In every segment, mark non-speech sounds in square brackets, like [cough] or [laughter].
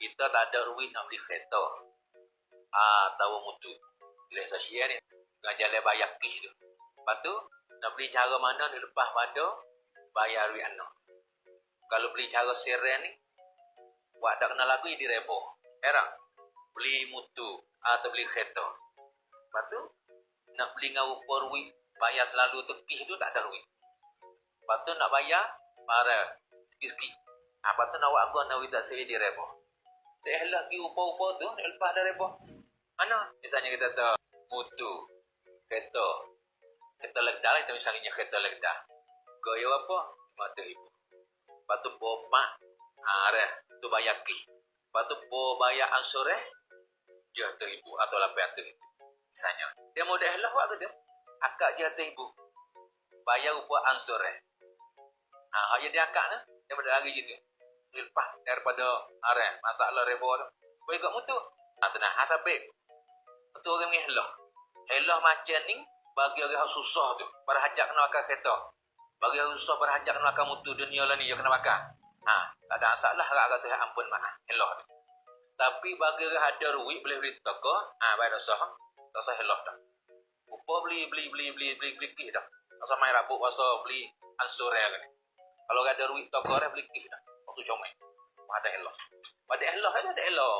kita tak ada duit nak beli kereta. Ah, tahu mutu. Bila saya ni, dengan jalan bayar kis tu. Lepas tu, nak beli cara mana ni lepas pada bayar duit anak. Kalau beli cara seren ni, buat tak kenal lagu di rebo. Heran? Beli mutu atau beli kereta. Lepas tu, nak beli dengan rupa duit, bayar selalu tu kis tu tak ada duit. Lepas tu nak bayar, marah. Sikit-sikit. Ha, lepas tu nak buat apa nak duit tak saya di rebo. Tak lah pergi rupa-rupa tu, nak lepas dari rebo. Mana? Misalnya kita tahu, mutu, kereta, kereta ledah lah, kita misalnya kereta ledah. Gaya apa? Mata ibu. Lepas tu bopak, ha, reh, tu bayar ki. Lepas tu bayar ansur eh, jatuh ibu atau lapan tu ibu. Misalnya, dia mau dah lah buat ke dia? Akak jatuh ibu. Bayar rupa ansur eh. Ha, dia akak ni, dia pada hari je tu. Lepas daripada arah masalah rebo tu. Boleh kat mutu. Ha, tenang, ha, sampai. Betul orang ni helah. Helah macam ni, bagi orang yang susah tu. Pada hajat kena makan kereta. Bagi orang susah pada hajat kena makan mutu dunia lah ni, dia kena makan. Ha, tak ada masalah harap kata Tuhan ampun maaf. Helah tu. Tapi bagi orang ada duit boleh beli toko, ha, baik tak sah. Tak sah helah dah. Upa beli, beli, beli, beli, beli, beli, beli dah. Tak sah main rabuk, pasal beli ansur yang ni. Kalau ada duit toko, dia beli kih dah. Waktu comel. Ada helah. Pada helah ada, ada helah.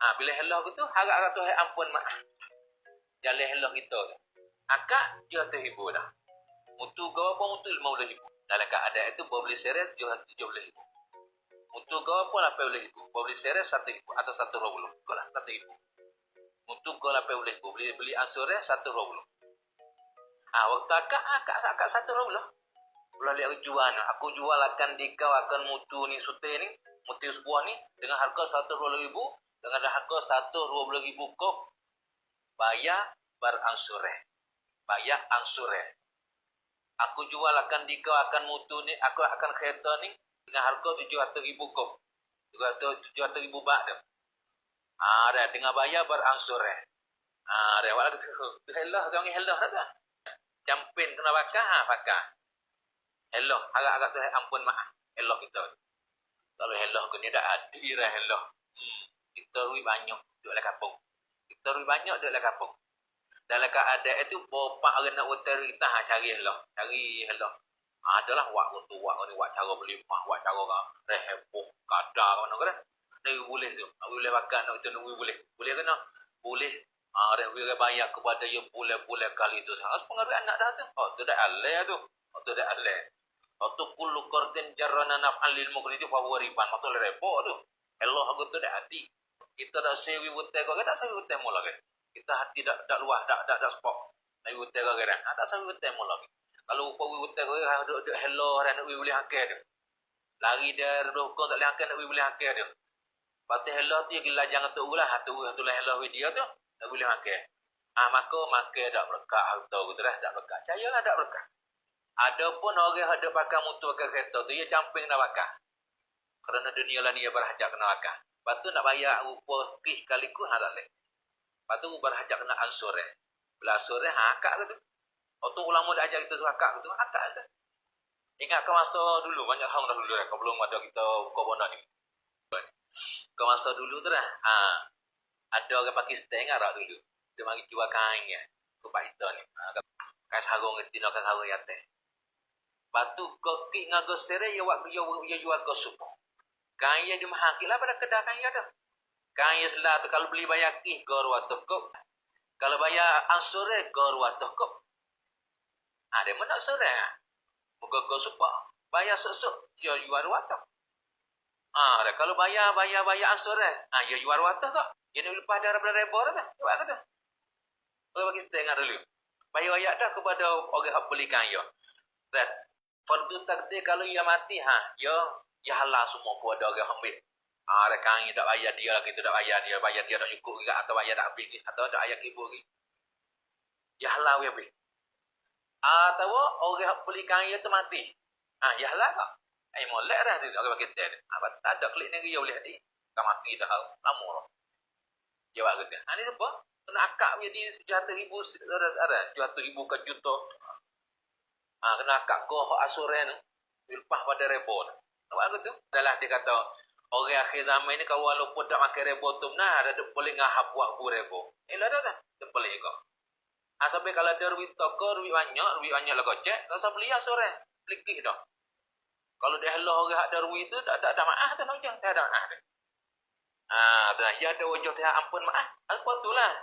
Ha, bila helah tu, harap kata Tuhan ampun maaf. Jalan helah kita. Akak, dia terhibur dah. Mutu kau apa mutu lima belas ribu. Dalam keadaan itu, bawa beli seret, jual tujuh belas ribu. Mutu kau apa lapan belas ribu. Bawa beli seret, satu ribu. Atau satu dua puluh. Kau lah, satu ribu. Mutu kau lapan belas ribu. Beli, beli ansure, satu dua puluh. Ah, waktu akak, akak, akak satu dua puluh. Pula lihat jual. Aku jual akan dikau akan mutu ni sute ni. Mutu sebuah ni. Dengan harga satu dua ribu. Dengan harga satu dua puluh ribu kau. Bayar beransure. Bayar ansure. Aku jual akan dikau akan mutu ni. Aku akan kereta ni. Dengan harga tujuh ratus ribu kau. Tujuh ratus ribu bak dia. Ah, [laughs] dah. Dengan bayar beransure. Ah, dah. Walau tu. Hellah. Kau ni hellah dah. Campin kena bakar. Ha, bakar. Hello, agak-agak tu ampun maaf. Hello kita. Kalau hello ke ni dah adil lah hello. Hmm. Kita rui banyak duduk dalam kampung. Kita rui banyak duduk dalam kampung. Dalam keadaan itu, bapak orang nak hotel kita ha, cari hello. Cari hello. Ha, adalah wak untuk wak ni, wak cara beli mah, wak cara kan. Reheboh, kadar mana kan. Ni boleh tu. Nak boleh bakar nak kita nak boleh. Boleh nak? Boleh. Ah, ha, dia bayar kepada yang boleh-boleh kali tu. Sangat pengaruh anak dah tu. Oh, tu dah alih tu. Oh, tu dah alih. Waktu kullu qardin jarrana naf'an lil mukhridi fa huwa riban. Maksud repot tu. Allah aku tu dah hati. Kita dah sewi wutai kau tak sewi wutai mula kan. Kita hati dak dak luah dak dak dak spok. Sewi wutai kau kan. Tak sewi wutai mula kan. Kalau upa wutai kau ha duk duk hello dan nak boleh hakir dia. Lari dia rukun tak boleh hakir nak boleh hakir dia. Patut hello tu gila jangan tu ulah tu tu lah hello dia tu tak boleh hakir. Ah maka maka dak berkah tahu tu dah dak berkah. Cayalah dak berkah. Ada pun orang yang ada pakai mutu pakai kereta tu, ia camping nak pakai. Kerana dunia lah ni ia berhajat kena pakai. Lepas tu nak bayar rupa kih kali ku, ha tak boleh. Lepas tu berhajat kena ansur eh. Bila ansur eh, ha akak ke tu. Waktu ulama dah ajar kita tu akak ke tu, akak tu. Ingat ke masa dulu, banyak tahun dah dulu eh, kau belum ada kita buka bono ni. Ke masa dulu tu dah, ha, ada orang Pakistan ingat tak dulu. Dia mari jual kain ya, ke Pak Ita ni. Ha, kain sarung, tina kain sarung yatai. Batu koki ngago sere ya wak ya ya jual ko supo. Di mahakil lah pada kedai kaya tu. Kaya selah tu kalau beli bayar ki gor watu ko. Kalau bayar ansure gor watu ko. Ada mana sore ah? Muka ko supo. Bayar sesuk ya jual watu. Ah, ada kalau bayar bayar bayar ansure. Ah, ya jual watu ko. Ya ni lepas daripada rebor tu. Cuba kata. Kalau bagi ingat dulu. Bayar ayat dah kepada orang yang beli kaya. That Fardu takdir kalau ia mati ha, ya ya halal semua pun ada orang ambil. Ha, rekan tak bayar dia lagi tu tak bayar dia, bayar dia tak cukup juga atau bayar tak habis atau tak ayat ibu lagi. Ya halal ya habis. Ah, tahu orang beli kain tu mati. Ah, ya halal tak? Eh, molek dah tu orang bagi dia. Apa tak ada klik ni dia boleh hati. Tak mati dah lama lah. Jawab kata. Ha ni apa? Kena akak punya di 700 ribu ada 700 ribu ke juta Ah, kena akak ko asuren lepas pada rebon. Nampak aku tu? Adalah dia kata Orang akhir zaman ni kalau walaupun tak makan rebo tu nah ada boleh ngahap buat bu rebo. Eh lah dah dah. Tak boleh juga. Ha, sampai kalau ada duit toko, duit banyak, duit banyak lah kocek, tak usah beli sore. Beli dah. Kalau dia halau orang ada duit tu, tak ada maaf tu nak Tak ada maaf dia. Ah, dah ya ada wajah saya ampun maaf. Apa tu lah.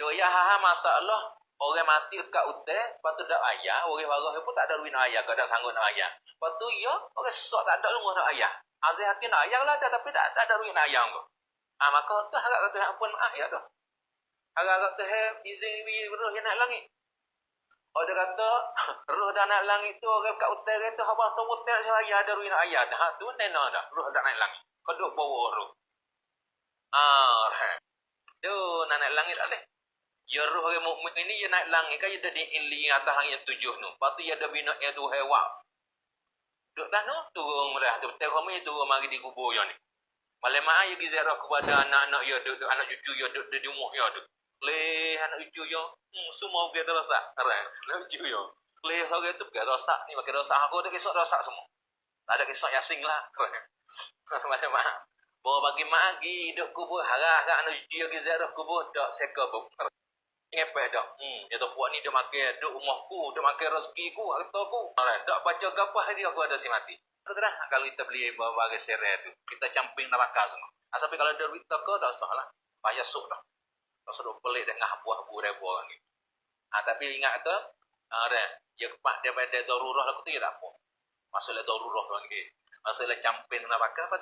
Dok ya ha masalah orang mati dekat hotel, lepas tu dak ayah, orang warah pun tak ada duit nak ayah, tak ada sanggup nak ayah. Lepas tu ya, orang sok tak ada rumah nak ayah. Azih hati nak ayah lah tapi tak, tak ada duit nak ayah tu. Ah, maka tu harap kata ampun maaf ya tu. Harap kata izin bi roh yang nak langit. Oh dia kata [laughs] roh dah nak langit tu orang kat hotel tu apa tu hotel saya ada duit nak ayah dah. Tu nena dah, roh dah nak langit. Kau duk bawa roh. Ah, tu nak naik langit tak boleh. Ya roh orang mukmin ini dia naik langit kan dia di ili atas langit tujuh tu. Lepas tu dia ada bina yang tu hewan. Duk dah tu turun merah tu. Betul kami turun mari di kubur yang ni. Malam mak ayah pergi ziarah kepada anak-anak ya, duk, duk, anak cucu ya, duk, di rumah ya, duk. Leh anak cucu ya, hmm, semua pergi terasa. [laughs] Terang, anak cucu ya. Leh orang tu pergi rosak ni, pakai rosak aku, ada kisah rosak semua. Tak ada kisah yasing lah. [laughs] Malam mak. Bawa bagi mak lagi hidup kubur harah kan anak cucu yang ziarah kubur tak seka pun. Ngepek dak. Hmm, dia tu puak ni dia makan duk rumahku, dia makan rezeki ku, harta ku. Tak baca gapah dia aku ada si mati. Keterah kalau kita beli bawa bagi serai tu, kita camping neraka semua. Ah, tapi kalau ada duit tak tak usah lah. Payah sok dah. Tak usah pelik dengan buah buah buah ni. Ah, tapi ingat ke? Ah, dah. Ya kepak dia pada darurah lah tu ya tak apa. Masalah darurah tu lagi. Masalah camping neraka apa